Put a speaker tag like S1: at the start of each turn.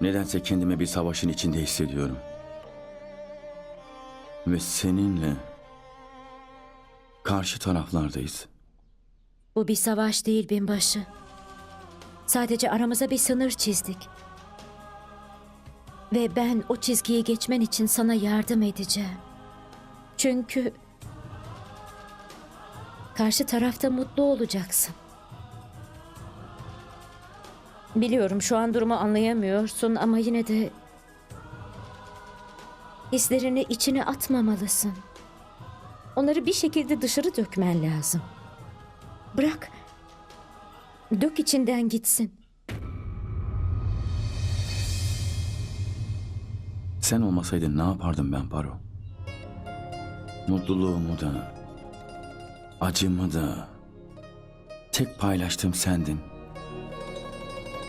S1: Nedense kendimi bir savaşın içinde hissediyorum. Ve seninle karşı taraflardayız.
S2: Bu bir savaş değil binbaşı. Sadece aramıza bir sınır çizdik. Ve ben o çizgiyi geçmen için sana yardım edeceğim. Çünkü karşı tarafta mutlu olacaksın. Biliyorum şu an durumu anlayamıyorsun ama yine de hislerini içine atmamalısın. Onları bir şekilde dışarı dökmen lazım. Bırak. Dök içinden gitsin.
S1: Sen olmasaydın ne yapardım ben Paro? Mutluluğumu da, acımı da tek paylaştığım sendin.